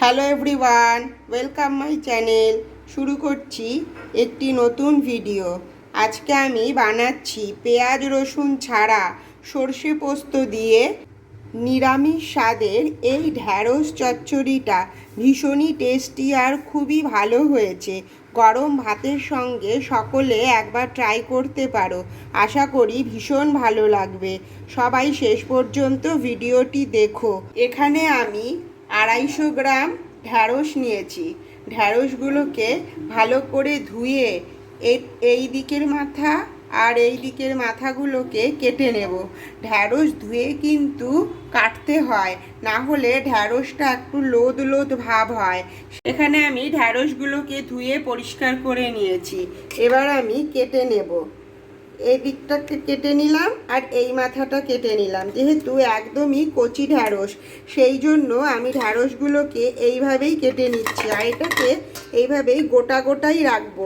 Hello everyone welcome my channel শুরু করছি একটি নতুন ভিডিও আজকে আমি বানাচ্ছি পেঁয়াজ রসুন ছাড়া সর্ষে পোস্ত দিয়ে নিরামিষ স্বাদের এই ঢ্যাঁড়স চচ্চড়িটা ভীষণই টেস্টি আর খুবই ভালো হয়েছে। গরম ভাতের সঙ্গে সকলে একবার ট্রাই করতে পারো। আশা করি ভীষণ ভালো লাগবে। সবাই শেষ পর্যন্ত ভিডিওটি দেখো। এখানে আমি আড়াইশো গ্রাম ঢ্যাঁড়স নিয়েছি। ঢ্যাঁড়সগুলোকে ভালো করে ধুয়ে এই- দিকের মাথা আর এই দিকের মাথাগুলোকে কেটে নেব। ঢ্যাঁড়স ধুয়ে কিন্তু কাটতে হয়, না হলে ঢ্যাঁড়সটা একটু লোদ লোদ ভাব হয়। এখানে আমি ঢ্যাঁড়সগুলোকে ধুয়ে পরিষ্কার করে নিয়েছি। এবার আমি কেটে নেব। এই দিকটাকে কেটে নিলাম আর এই মাথাটা কেটে নিলাম। যেহেতু একদমই কচি ঢ্যাঁড়স, সেই জন্য আমি ঢ্যাঁড়সগুলোকে এইভাবেই কেটে নিচ্ছি আর এটাকে এইভাবেই গোটা গোটাই রাখব।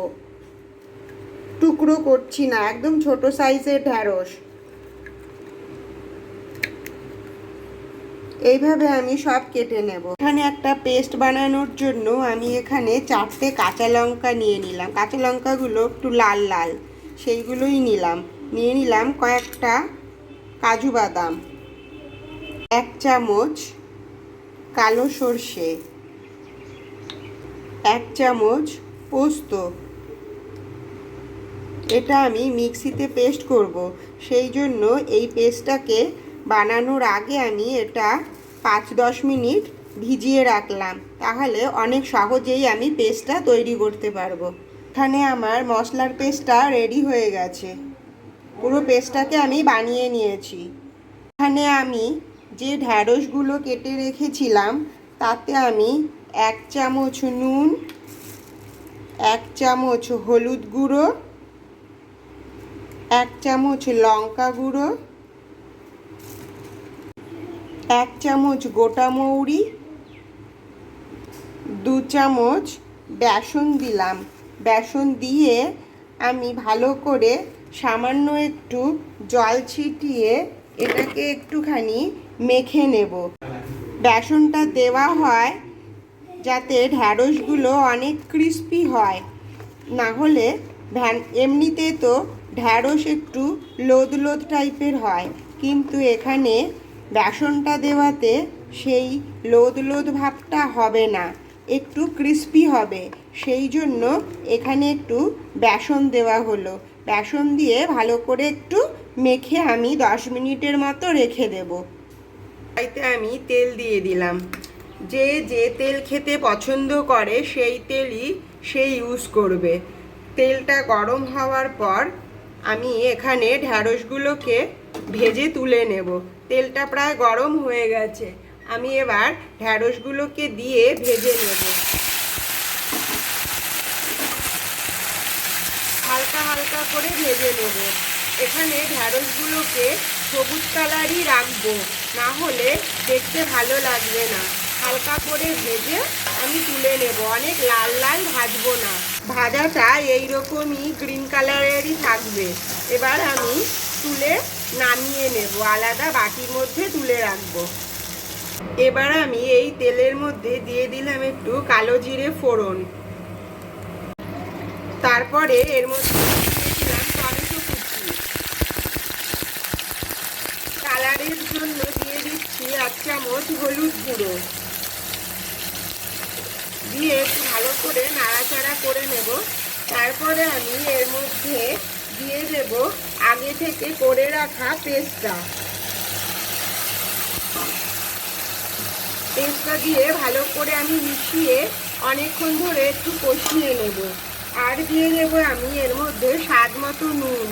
টুকরো করছি না, একদম ছোট সাইজের ঢ্যাঁড়স। এইভাবে আমি সব কেটে নেব। এখানে একটা পেস্ট বানানোর জন্য আমি এখানে চারটে কাঁচা লঙ্কা নিয়ে নিলাম। কাঁচা লঙ্কাগুলো একটু লাল লাল। সেইগুলোই নিলাম। নিয়ে নিলাম কয়েকটা কাজু বাদাম, এক চামচ কালো সর্ষে, এক চামচ পোস্ত। এটা আমি মিক্সিতে পেস্ট করব। সেই জন্য এই পেস্টটাকে বানানোর আগে আমি এটা পাঁচ দশ মিনিট ভিজিয়ে রাখলাম। তাহলে অনেক সহজেই আমি পেস্টটা তৈরি করতে পারব। এখানে আমার মশলার পেস্টটা রেডি হয়ে গেছে। পুরো পেস্টটাকে আমি বানিয়ে নিয়েছি। এখানে আমি যে ঢ্যাঁড়সগুলো কেটে রেখেছিলাম, তাতে আমি এক চামচ নুন, এক চামচ হলুদ গুঁড়ো, এক চামচ লঙ্কা গুঁড়ো, এক চামচ গোটা মৌরি, দু চামচ বেসন দিলাম। বেসন দিয়ে আমি ভালো করে সামান্য একটু জল ছিটিয়ে এটাকে একটুখানি মেখে নেব। বেসনটা দেওয়া হয় যাতে ঢ্যাঁড়সগুলো অনেক ক্রিস্পি হয়। না হলে এমনিতে তো ঢ্যাঁড়স একটু লোদ লোদ টাইপের হয়, কিন্তু এখানে বেসনটা দেওয়াতে সেই লোদ লোদ ভাবটা হবে না। একটু ক্রিস্পি হবে। সেই জন্য এখানে একটু বেসন দেওয়া হলো। বেসন দিয়ে ভালো করে একটু মেখে আমি দশ মিনিটের মতো রেখে দেবো। তাইতে আমি তেল দিয়ে দিলাম। যে যে তেল খেতে পছন্দ করে সেই তেলই সে ইউজ করবে। তেলটা গরম হওয়ার পর আমি এখানে ঢ্যাঁড়সগুলোকে ভেজে তুলে নেব। তেলটা প্রায় গরম হয়ে গেছে। আমি এবার ঢ্যাঁড়সগুলোকে দিয়ে ভেজে নেব। হালকা হালকা করে ভেজে নেব। এখানে ঢ্যাঁড়সগুলোকে সবুজ কালারই রাখব, না হলে দেখতে ভালো লাগবে না। হালকা করে ভেজে আমি তুলে নেব, অনেক লাল লাল ভাজবো না। ভাজাটা এইরকমই গ্রিন কালারেরই থাকবে। এবার আমি তুলে নামিয়ে নেব, আলাদা বাটির মধ্যে তুলে রাখব। এবার আমি এই তেলের মধ্যে দিয়ে দিলাম একটু কালো জিরে ফোড়ন। তারপরে এর মধ্যে কালারের জন্য দিয়ে দিচ্ছি এক চামচ হলুদ গুঁড়ো। দিয়ে একটু ভালো করে নাড়াচাড়া করে নেব। তারপরে আমি এর মধ্যে দিয়ে দেব আগে থেকে করে রাখা পেস্টটা পেস্টটা দিয়ে ভালো করে আমি মিশিয়ে অনেকক্ষণ ধরে একটু কষিয়ে নেব। আর দিয়ে দেব আমি এর মধ্যে স্বাদ মতো নুন।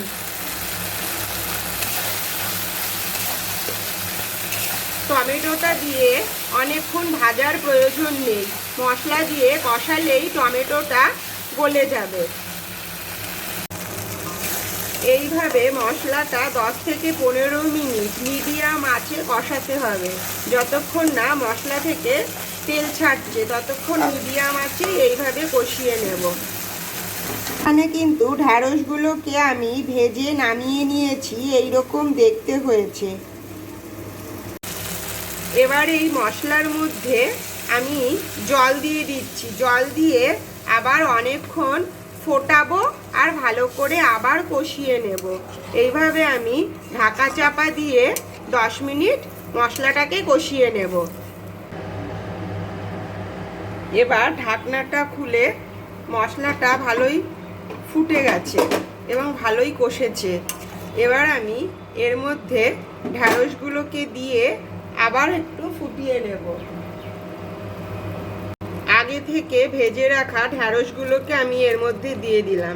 টমেটোটা দিয়ে অনেকক্ষণ ভাজার প্রয়োজন নেই। মশলা দিয়ে কষালেই টমেটোটা গলে যাবে। এইভাবে মশলাটা দশ থেকে পনেরো মিনিট মিডিয়াম আঁচে কষাতে হবে। যতক্ষণ না মশলা থেকে তেল ছাড়ছে, ততক্ষণ মিডিয়াম আছে এইভাবে কষিয়ে নেব। এখানে কিন্তু ঢ্যাঁড়সগুলোকে আমি ভেজে নামিয়ে নিয়েছি এই রকম দেখতে হয়েছে। এবার এই মশলার মধ্যে আমি জল দিয়ে দিচ্ছি। জল দিয়ে আবার অনেকক্ষণ ফোটাবো আর ভালো করে আবার কষিয়ে নেব। এইভাবে আমি ঢাকা চাপা দিয়ে দশ মিনিট মশলাটাকে কষিয়ে নেব। এবার ঢাকনাটা খুলে মশলাটা ভালোই ফুটে গেছে এবং ভালোই কষেছে। এবার আমি এর মধ্যে ঢ্যাঁড়সগুলোকে দিয়ে আবার একটু ফুটিয়ে নেব। আগে থেকে ভেজে রাখা ঢ্যাঁড়সগুলোকে আমি এর মধ্যে দিয়ে দিলাম।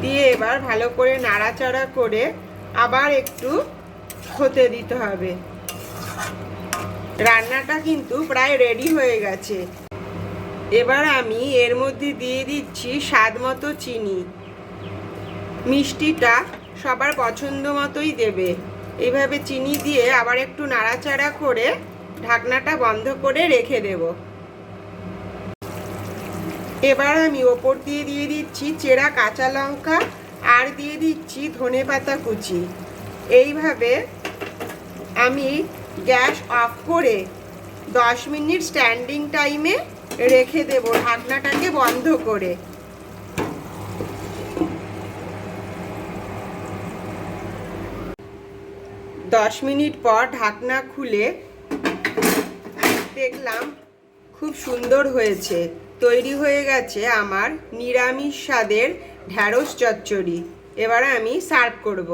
দিয়ে এবার ভালো করে নাড়াচাড়া করে আবার একটু হতে দিতে হবে। রান্নাটা কিন্তু প্রায় রেডি হয়ে গেছে। এবার আমি এর মধ্যে দিয়ে দিচ্ছি স্বাদ মতো চিনি। মিষ্টিটা সবার পছন্দ মতোই দেবে। এইভাবে চিনি দিয়ে আবার একটু নাড়াচাড়া করে ঢাকনাটা বন্ধ করে রেখে দেব। এবার আমি ওপর দিয়ে দিয়ে দিচ্ছি চেরা কাঁচা লঙ্কা আর দিয়ে দিচ্ছি ধনে পাতা কুচি। এইভাবে আমি গ্যাস অফ করে দশ মিনিট স্ট্যান্ডিং টাইমে রেখে দেব ঢাকনাটাকে বন্ধ করে। দশ মিনিট পর ঢাকনা খুলে দেখলাম খুব সুন্দর হয়েছে। তৈরি হয়ে গেছে আমার নিরামিষ স্বাদের ঢ্যাঁড়স চচ্চড়ি। এবারে আমি সার্ভ করব।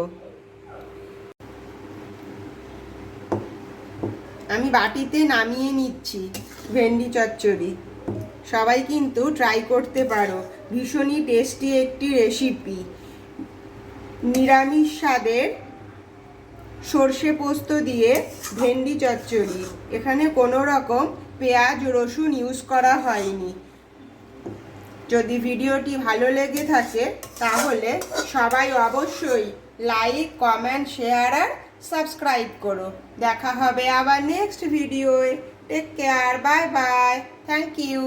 আমি বাটিতে নামিয়ে নিচ্ছি ভেন্ডি চচ্চড়ি। সবাই কিন্তু ট্রাই করতে পারো। ভীষণই টেস্টি একটি রেসিপি নিরামিষ স্বাদের সর্ষে পোস্ত দিয়ে ভেন্ডি চচ্চড়ি। এখানে কোনো রকম পেঁয়াজ, রসুন ইউজ করা হয়নি। যদি ভিডিওটি ভালো লেগে থাকে, তাহলে সবাই অবশ্যই লাইক, কমেন্ট, শেয়ার আর সাবস্ক্রাইব করো। দেখা হবে আবার next ভিডিওয়। Take care bye bye thank you